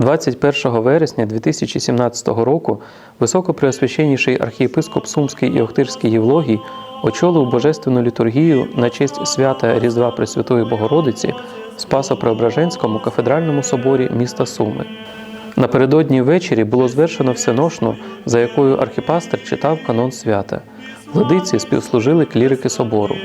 21 вересня 2017 року високопреосвященніший архієпископ Сумський і Охтирський Євлогій очолив божественну літургію на честь свята Різдва Пресвятої Богородиці в Спасо-Преображенському кафедральному соборі міста Суми. Напередодні ввечері було звершено всеношну, за якою архіпастер читав канон свята. Владиці співслужили клірики собору.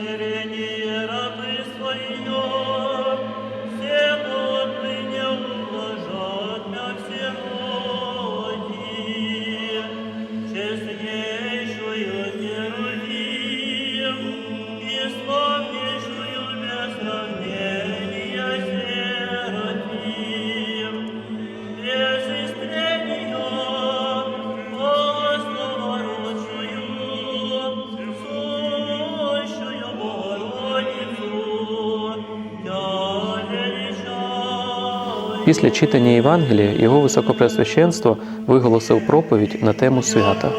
Смирение Після читання Євангелія його високопресвященство виголосив проповідь на тему свята.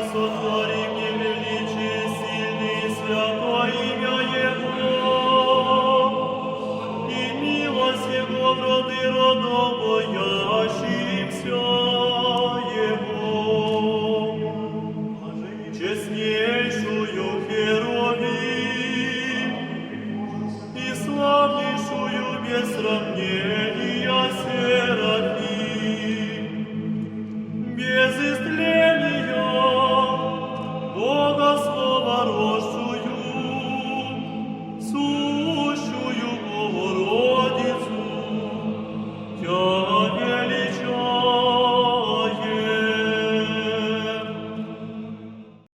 славнейшую без сравнения.